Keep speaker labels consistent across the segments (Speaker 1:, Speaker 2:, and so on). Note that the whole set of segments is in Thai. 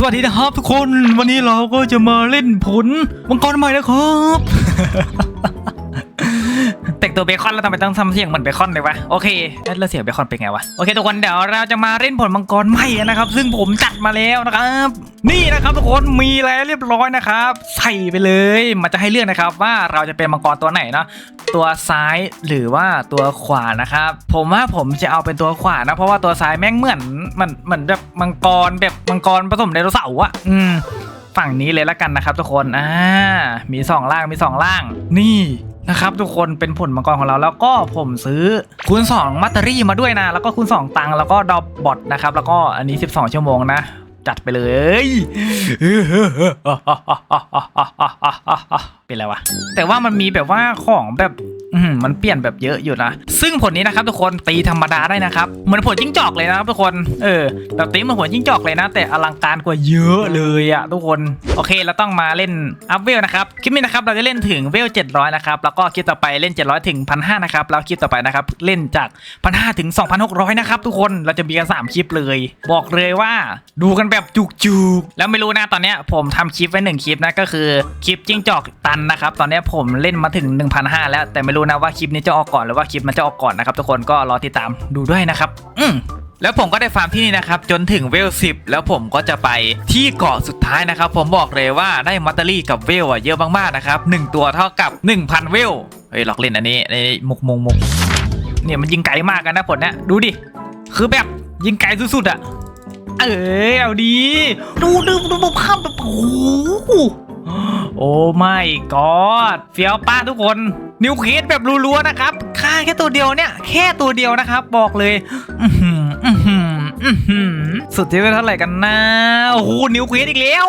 Speaker 1: สวัสดีนะครับทุกคนวันนี้เราก็จะมาเล่นผลมังกรใหม่นะครับ แต่งตัวเบคอนแล้วทำไมต้องทำเสียงเหมือนเบคอนเลยวะโอเคแล้วเสียงเบคอนเป็นไงวะโอเคทุกคนเดี๋ยวเราจะมาเล่นผลมังกรใหม่นะครับ ซึ่งผมจัดมาแล้วนะครับ นี่นะครับทุกคนมีแล้วเรียบร้อยนะครับ ใส่ไปเลย มันจะให้เลือกนะครับ ว่าเราจะเป็นมังกรตัวไหนเนาะตัวซ้ายหรือว่าตัวขวานะครับผมว่าผมจะเอาเป็นตัวขวานะ เพราะว่าตัวซ้ายแม่งเหมือนมันเหมือนแบบมังกรแบบมังกรผสมไดโนเสาร์อะอืม ฝั่งนี้เลยละกันนะครับทุกคนอ่ามีสองล่างมีสองล่าง นี่นะครับทุกคนเป็นผลมังกรของเราแล้วก็ผมซื้อคูณ2มัตเตอรี่มาด้วยนะ แล้วก็คูณ2ตังค์แล้วก็ดอบบอทนะครับแล้วก็อันนี้ 12 ชั่วโมงนะจัดไปเลยเป็นไรวะ แต่ว่ามันมีแบบว่าของแบบ อืมมันเปลี่ยนแบบเยอะอยู่นะ ซึ่งผลนี้นะครับทุกคนตีธรรมดาได้นะครับเหมือนผลจิ้งจอกเลยนะครับทุกคนเออเราตีเหมือนผลจิ้งจอกเลยนะ แต่อลังการกว่าเยอะเลยอะทุกคนโอเคเราต้องมาเล่นอัพเวลนะครับคลิปนี้นะครับเราจะเล่นถึงเวล700นะครับแล้วก็คลิปต่อไปเล่น 700 ถึง 1,500นะครับแล้วคลิปต่อไปนะครับเล่นจาก 1,500 ถึง 2,600 นะครับทุกคนเราจะมีกัน3คลิปเลย บอกเลยว่าดูกันแบบจุกๆ แล้วไม่รู้นะตอนเนี้ยผมทำคลิปไว้หนึ่งคลิปนะก็คือคลิปจิ้งจอกตันนะครับตอนนี้ผมเล่นมาถึง1,500แล้วแต่ไม่รู้นะว่าคลิปนี้จะออกก่อนหรือว่าคลิปมันจะออกก่อนนะครับทุกคนก็รอติดตามดูด้วยนะครับอืมแล้วผมก็ได้ฟาร์มที่นี่นะครับจนถึงเวล10แล้วผมก็จะไปที่เกาะสุดท้ายนะครับ ผมบอกเลยว่าได้มัตเตอรี่กับเวลอะเยอะมากๆนะครับหนึ่งตัวเท่ากับ 1,000 เวลเฮ้ยหลอกเล่นอันนี้ในมุกมงมุกเนี่ยมันยิงไกลมากกันนะผลเนี่ยดูดิคือแบบยิงไกลสุดๆอะเอ้ยเอาดีดูดูดูดูภาพแบบโอ้โห โอ้ไม่กอดเฟี้ยวป้าทุกคน นิวเคสแบบรัวๆนะครับค่าแค่ตัวเดียวเนี่ย แค่ตัวเดียวนะครับ บอกเลยสุดที่เป็นเท่าไหร่กันนะโอ้โหนิวเคสอีกแล้ว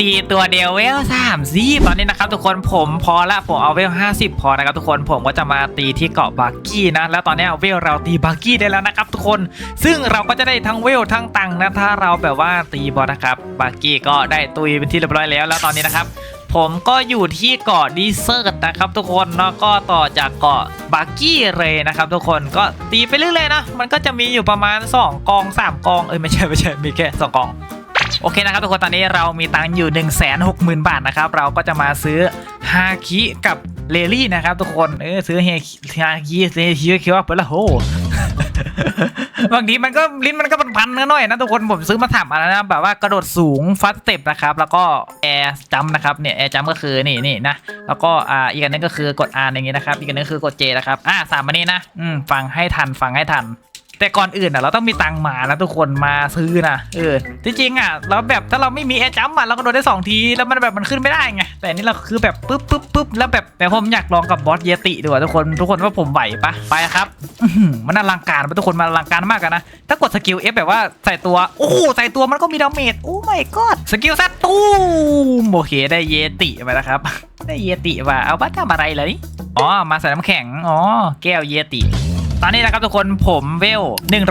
Speaker 1: ตีตัวเดียวเวลสามสิตอนนี้นะครับทุกคนผมพอละผมเอาเวลห้าสิบพอนะครับทุกคนผมก็จะมาตีที่เกาะบาร์กี้นะ แล้วตอนนี้เวลเราตีบาร์กี้ได้แล้วนะครับทุกคน ซึ่งเราก็จะได้ทั้งเวลทั้งตังนะถ้าเราแบบว่าตีบอลนะครับบาร์กี้ก็ได้ตุยเป็นที่เรียบร้อยแล้ว แล้วตอนนี้นะครับผมก็อยู่ที่เกาะดีเซอร์ตนะครับทุกคนเนาะก็ต่อจากเกาะบาร์กี้เลยนะครับทุกคนก็ตีไปเรื่อยๆนะมันก็จะมีอยู่ประมาณ 2 กอง 3 กองเอ้ยไม่ใช่ไม่ใช่มีแค่ 2 กอง โอเคนะครับทุกคนตอนนี้เรามีตังค์อยู่ 1 6 0 0 0 0 บาทนะครับ เราก็จะมาซื้อฮาคิกับเลลี่นะครับ ทุกคนเออซื้อเฮฮาคิเลลี่คิดว่าเปิดละโหบางทีมันก็ลิ้นมันก็พันๆหน่อยนะทุกคนผมซื้อมาถามอันนะแบบว่ากระโดดสูงฟัสเต็ปนะครับ แล้วก็แอร์จัมนะครับเนี่ยแอร์จัมก็คือนี่นี่นะแล้วก็อ่าอีกอันนึงก็คือกด R อย่างงี้นะครับอีกอันนึงคือกด J นะครับอ่าสามอันนี้นะอืมฟังให้ทันฟังให้ทัน แต่ก่อนอื่นอะเราต้องมีตังมานะทุกคนมาซื้อนะเออจริงๆอะเราแบบถ้าเราไม่มีแอร์จัมอะเราก็โดนได้สองทีแล้วมันแบบมันขึ้นไม่ได้ไงแต่นี่เราคือแบบปึ๊บปึ๊บปึ๊บแล้วแบบแต่ผมอยากลองกับบอสเยติดูอะทุกคนทุกคนว่าผมไหวปะไปครับมันอลังการปทุกคนมันอลังการมากกันนะถ้ากดสกิล F แบบว่าใส่ตัวโอ้โหใส่ตัวมันก็มีดาเมจโอ้ไม่กอดสกิลซัดตู้มโอเคได้เยติไปแล้วครับได้เยติว่ะเอาบัตทำอะไรเลยอ๋อมาใส่น้ำแข็งอ๋อแก้วเยติ ตอนนี้นะครับทุกคนผมเวล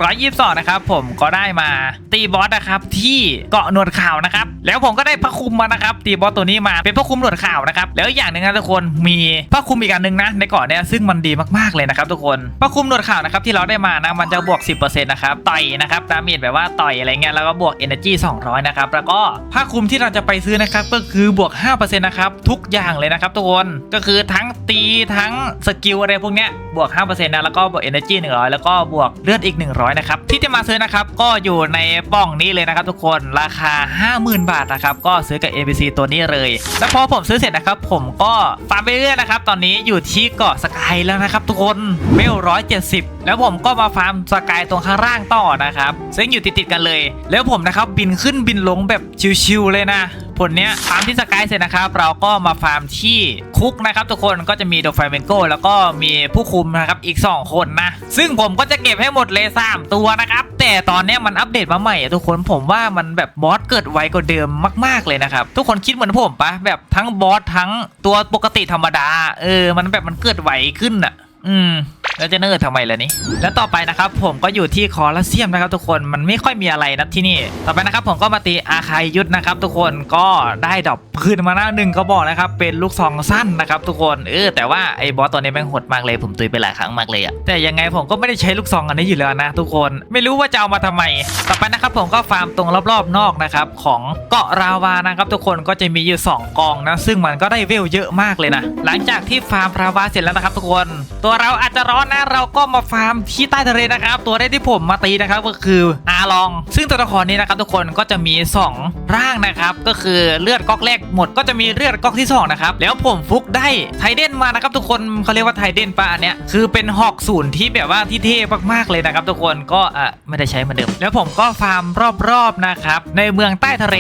Speaker 1: 122 นะครับ ผมก็ได้มาตีบอสนะครับที่เกาะหนวดข่าวนะครับ แล้วผมก็ได้พระคุมมานะครับ ตีบอสตัวนี้มาเป็นพระคุมหนวดข่าวนะครับ แล้วอย่างหนึ่งนะทุกคนมีพระคุมอีกอันหนึ่งนะในเกาะเนี้ยซึ่งมันดีมากๆเลยนะครับทุกคนพระคุมหนวดข่าวนะครับที่เราได้มานะมันจะบวก 10%นะครับต่อยนะครับดาเมจแบบว่าต่อยอะไรเงี้ยแล้วก็บวก energy 200 นะครับแล้วก็ผ้าคลุมที่เราจะไปซื้อนะครับก็คือบวก 5%นะครับทุกอย่างเลยนะครับทุกคนก็คือทั้งตีทั้งสกิลอะไรพวกเนี้ยบวก 5%นะแล้วก็บวก energy 100 แล้วก็บวกเลือดอีก 100 นะครับ ที่จะมาซื้อนะครับก็อยู่ในป้องนี้เลยนะครับทุกคนราคา 50,000 บาทนะครับก็ซื้อกับ ABC ตัวนี้เลย แล้วพอผมซื้อเสร็จนะครับผมก็ฟาร์มไปเรื่อยนะครับตอนนี้อยู่ที่เกาะสกายแล้วนะครับทุกคนเวล170 แล้วผมก็มาฟาร์มสกายตรงข้างล่างต่อนะครับซึ่งอยู่ติดๆกันเลย แล้วผมนะครับบินขึ้นบินลงแบบชิวๆเลยนะ ผลเนี้ยฟาร์มที่สกายเสร็จนะครับเราก็มาฟาร์มที่คุกนะครับทุกคนก็จะมีโดฟาเมนโกแล้วก็มีผู้คุมนะครับอีก 2 คนนะ ซึ่งผมก็จะเก็บให้หมดเลย 3 ตัวนะครับ แต่ตอนเนี้ยมันอัปเดตมาใหม่อะทุกคนผมว่ามันแบบบอสเกิดไวกว่าเดิมมาก ๆเลยนะครับ ทุกคนคิดเหมือนผมปะแบบทั้งบอสทั้งตัวปกติธรรมดา เออ มันแบบมันเกิดไวขึ้นอะ อืม แล้วจะเนิร์ดทำไมล่ะนี่แล้วต่อไปนะครับผมก็อยู่ที่คอลาเซียมนะครับทุกคนมันไม่ค่อยมีอะไรนะที่นี่ ต่อไปนะครับผมก็มาตีอาคายยุทธนะครับ ทุกคนก็ได้ดอกปืนมาหน้าหนึ่งก็บอกนะครับเป็นลูกซองสั้นนะครับ ทุกคนเออแต่ว่าไอ้บอสตัวนี้แม่งโหดมากเลย ผมตุยไปหลายครั้งมากเลยอะแต่ยังไงผมก็ไม่ได้ใช้ลูกซองอันนี้อยู่แล้วนะ ทุกคนไม่รู้ว่าจะเอามาทำไม ต่อไปนะครับผมก็ฟาร์มตรงรอบๆนอกนะครับของเกาะราวานะครับทุกคนก็จะมีอยู่ 2 กองนะซึ่งมันก็ได้เวลเยอะมากเลยนะหลังจากที่ฟาร์มราวาเสร็จแล้วนะครับทุกคน ตัวเราอาจจะร้อนนะเราก็มาฟาร์มที่ใต้ทะเลนะครับ ตัวแรกที่ผมมาตีนะครับก็คืออาลอง ซึ่งตัวละครนี้นะครับทุกคนก็จะมี 2 ร่างนะครับ ก็คือเลือดก๊อกแรกหมดก็จะมีเลือดก๊อกที่2นะครับแล้วผมฟุกได้ไทเดนมานะครับทุกคนเขาเรียกว่าไทเดนปะอันเนี้ยคือเป็นหอกศูนย์ที่แบบว่าที่เท่มากๆเลยนะครับทุกคนก็อะไม่ได้ใช้เหมือนเดิม แล้วผมก็ฟาร์มรอบๆนะครับในเมืองใต้ทะเล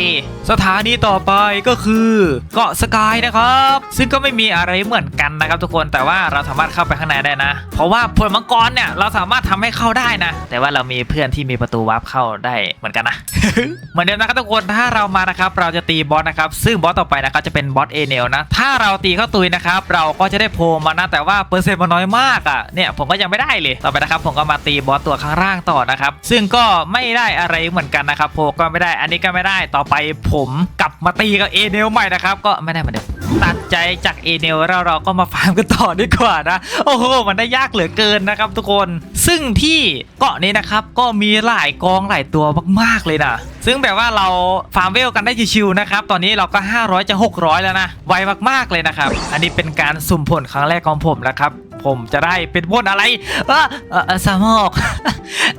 Speaker 1: สถานีต่อไปก็คือเกาะสกายนะครับ ซึ่งก็ไม่มีอะไรเหมือนกันนะครับทุกคนแต่ว่าเราสามารถเข้าไปข้างในได้นะ เพราะว่าผลมังกรเนี่ยเราสามารถทำให้เข้าได้นะ แต่ว่าเรามีเพื่อนที่มีประตูวาร์ปเข้าได้เหมือนกันนะเหมือนเดิมนะครับทุกคนถ้าเรามานะครับเราจะตีบอสนะครับซึ่งบอสต่อไปนะครับจะเป็นบอสเอเนลนะถ้าเราตีเข้าตุยนะครับเราก็จะได้โพลมานะแต่ว่าเปอร์เซ็นต์มันน้อยมากอะเนี่ยผมก็ยังไม่ได้เลยต่อไปนะครับผมก็มาตีบอสตัวข้างล่างต่อนะครับซึ่งก็ไม่ได้อะไรเหมือนกันนะครับโพลก็ไม่ได้อันนี้ก็ไม่ได้ต่อไปผมกลับมาตีกับเอเนลใหม่นะครับก็ไม่ได้เหมือนเดิม ตัดใจจากเอเนลเราเราก็มาฟาร์มกันต่อดีกว่านะ โอ้โห มันได้ยากเหลือเกินนะครับทุกคน ซึ่งที่เกาะนี้นะครับ ก็มีหลายกองหลายตัวมากๆเลยนะ ซึ่งแบบว่าเราฟาร์มเวลกันได้ชิวๆนะครับ ตอนนี้เราก็ 500 จะ 600 แล้วนะ ไวมากๆเลยนะครับ อันนี้เป็นการสุ่มผลครั้งแรกของผมนะครับ ผมจะได้เป็นพลอะไร เออเออสามอก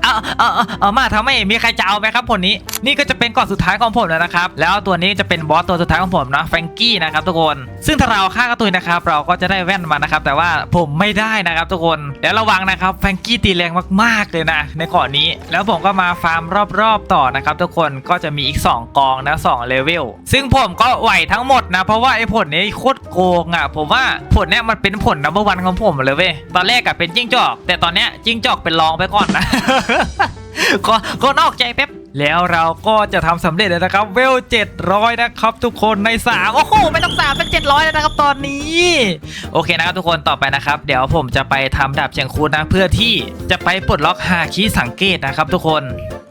Speaker 1: เอาเอาเอาเอามาทำไมมีใครจะเอาไหมครับผลนี้ นี่ก็จะเป็นก่อนสุดท้ายของผมแล้วนะครับ แล้วตัวนี้จะเป็นบอสตัวสุดท้ายของผมนะแฟรงกี้นะครับทุกคน ซึ่งถ้าเราฆ่ากระตุยนะครับ เราก็จะได้แว่นมานะครับ แต่ว่าผมไม่ได้นะครับทุกคนแล้วระวังนะครับแฟรงกี้ตีแรงมากๆเลยนะ ในเกาะนี้ แล้วผมก็มาฟาร์มรอบๆต่อนะครับ ทุกคนก็จะมีอีก 2 กองนะ2เลเวลซึ่งผมก็ไหวทั้งหมดนะ เพราะว่าไอ้ผลนี้โคตรโกงอะผมว่าผลเนี้ยมันเป็นผลนัมเบอร์วันของผมเลยเว้ยตอนแรกอะเป็นจิ้งจอก แต่ตอนเนี้ยจิ้งจอกเป็นรองไปก่อนนะขอขอนอกใจแป๊บ แล้วเราก็จะทำสำเร็จเลยนะครับเวล700 นะครับ ทุกคนใน 3 โอ้โห ไม่ต้อง3เป็น700 แล้วนะครับตอนนี้ โอเคนะครับทุกคนต่อไปนะครับ เดี๋ยวผมจะไปทำดาบเชียงคูดนะ เพื่อที่จะไปปลดล็อกฮาคิสังเกตนะครับทุกคน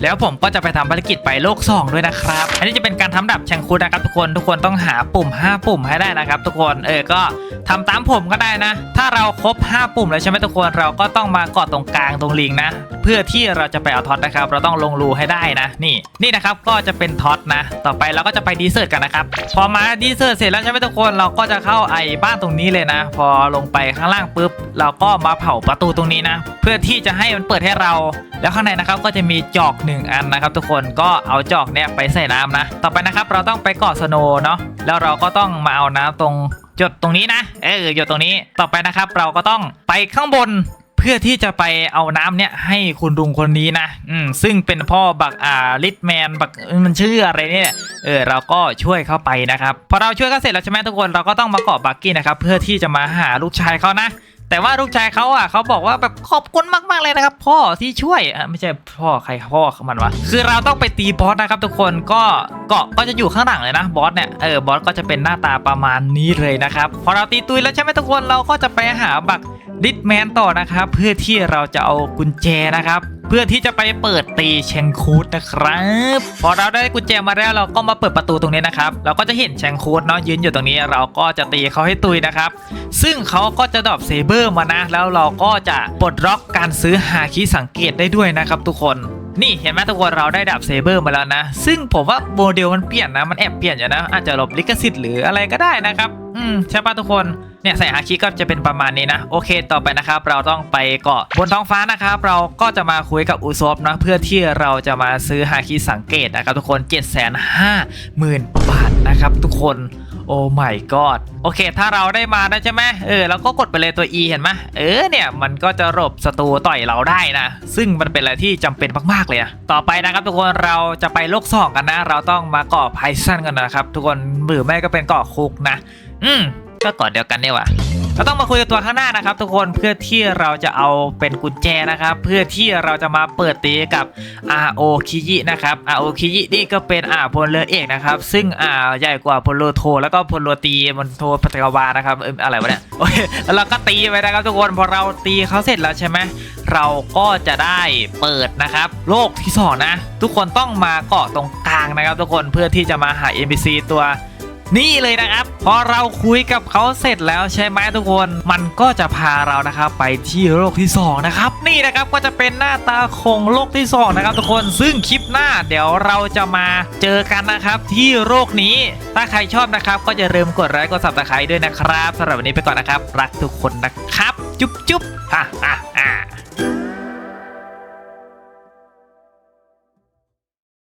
Speaker 1: แล้วผมก็จะไปทำภารกิจไปโลก 2 ด้วยนะครับ อันนี้จะเป็นการทำดาบเชียงคูดนะครับทุกคน ทุกคนต้องหาปุ่ม 5 ปุ่มให้ได้นะครับ ทุกคน เออ ก็ทำตามผมก็ได้นะ ถ้าเราครบ 5 ปุ่มแล้วใช่ไหมทุกคน เราก็ต้องมาเกาะตรงกลางตรงลิงนะ เพื่อที่เราจะไปเอาท็อตนะครับ เราต้องลงรูให้ได้นะนี่นี่นะครับก็จะเป็นท็อตนะ ต่อไปเราก็จะไปดีเซิร์กันนะครับ พอมาดีเซิร์เสร็จแล้วใช่ไหมทุกคนเราก็จะเข้าไอ้บ้านตรงนี้เลยนะ พอลงไปข้างล่างปุ๊บ เราก็มาเผาประตูตรงนี้นะ เพื่อที่จะให้มันเปิดให้เรา แล้วข้างในนะครับก็จะมีจอกหนึ่งอันนะครับ ทุกคนก็เอาจอกเนี่ยไปใส่น้ำนะ ต่อไปนะครับเราต้องไปเกาะสโนเนาะแล้วเราก็ต้องมาเอาน้ำตรงหยดตรงนี้นะ เออหยดตรงนี้ต่อไปนะครับ เราก็ต้องไปข้างบน พื่อที่จะไปเอาน้ำเนี่ยให้คุณลุงคนนี้นะอืมซึ่งเป็นพ่อบักอ่าลิทแมนบักมันชื่ออะไรเนี่ยเออเราก็ช่วยเข้าไปนะครับพอเราช่วยเขาเสร็จแล้วใช่ไหมทุกคนเราก็ต้องมาเกาะบักกี้นะครับเพื่อที่จะมาหาลูกชายเขานะแต่ว่าลูกชายเขาอะเขาบอกว่าแบบขอบคุณมากๆเลยนะครับ พ่อที่ช่วยอะไม่ใช่พ่อใครพ่อมันวะคือเราต้องไปตีบอสนะครับ ทุกคนก็เกาะก็จะอยู่ข้างหลังเลยนะบอสเนี่ยเออบอสก็จะเป็นหน้าตาประมาณนี้เลยนะครับพอเราตีตุยแล้วใช่ไหมทุกคนเราก็จะไปหาบัก ดิดแมนต่อนะครับ เพื่อที่เราจะเอากุญแจนะครับ เพื่อที่จะไปเปิดตีเชงคูดนะครับ พอเราได้กุญแจมาแล้วเราก็มาเปิดประตูตรงนี้นะครับ เราก็จะเห็นเชงคูดเนาะยืนอยู่ตรงนี้ เราก็จะตีเขาให้ตุยนะครับ ซึ่งเขาก็จะดรอปเซเบอร์มานะแล้วเราก็จะปลดล็อกการซื้อฮาคิสังเกตได้ด้วยนะครับ ทุกคนนี่เห็นไหมทุกคนเราได้ดาบเซเบอร์มาแล้วนะ ซึ่งผมว่าโมเดลมันเปลี่ยนนะ มันแอบเปลี่ยนอยู่นะ อาจจะหลบลิขสิทธิ์หรืออะไรก็ได้นะครับ อืมใช่ปะทุกคน เนี่ยใส่ฮาคิก็จะเป็นประมาณนี้นะ โอเคต่อไปนะครับ เราต้องไปเกาะบนท้องฟ้านะครับ เราก็จะมาคุยกับอุซบนะเพื่อที่เราจะมาซื้อฮาคิสังเกตนะครับทุกคน 7 5 0 0 0 0 บาทนะครับทุกคนโอ้ my god โอเค ถ้าเราได้มานะใช่ไหมเออเราก็กดไปเลยตัว E เห็นไหมเออเนี่ยมันก็จะหลบศัตรูต่อยเราได้นะ ซึ่งมันเป็นอะไรที่จำเป็นมากๆเลยนะต่อไปนะครับทุกคนเราจะไปโลกสองกันนะ เราต้องมาเกาะไพซันกันนะครับ ทุกคนหรือไม่ก็เป็นเกาะคุกนะ อืม ก็กาะเดียวกันเนี่ยว่ะเราต้องมาคุยกับตัวข้างหน้านะครับ ทุกคนเพื่อที่เราจะเอาเป็นกุญแจนะครับ เพื่อที่เราจะมาเปิดตีกับ RO คิยินะครับ RO คิยินี่ก็เป็นอ่าพลเรือเอกนะครับ ซึ่งอ่าใหญ่กว่าพลเรือโท แล้วก็พลเรือตีมันโทพัตกวานะครับเอออะไรวะเนี่ยโอเคแล้วเราก็ตีไปนะครับ ทุกคนพอเราตีเขาเสร็จแล้วใช่ไหมเราก็จะได้เปิดนะครับ โลกที่สองนะทุกคนต้องมาเกาะตรงกลางนะครับ ทุกคนเพื่อที่จะมาหา NPC ตัว นี่เลยนะครับ พอเราคุยกับเขาเสร็จแล้วใช่ไหมทุกคนมันก็จะพาเรานะครับไปที่โลกที่ 2 นะครับ นี่นะครับก็จะเป็นหน้าตาของโลกที่ 2 นะครับ ทุกคนซึ่งคลิปหน้าเดี๋ยวเราจะมาเจอกันนะครับ ที่โลกนี้ ถ้าใครชอบนะครับ ก็อย่าลืมกดไลค์กดซับสไครต์ด้วยนะครับสำหรับวันนี้ไปก่อนนะครับ รักทุกคนนะครับ จุ๊บจุ๊บฮ่าฮ่าฮ่า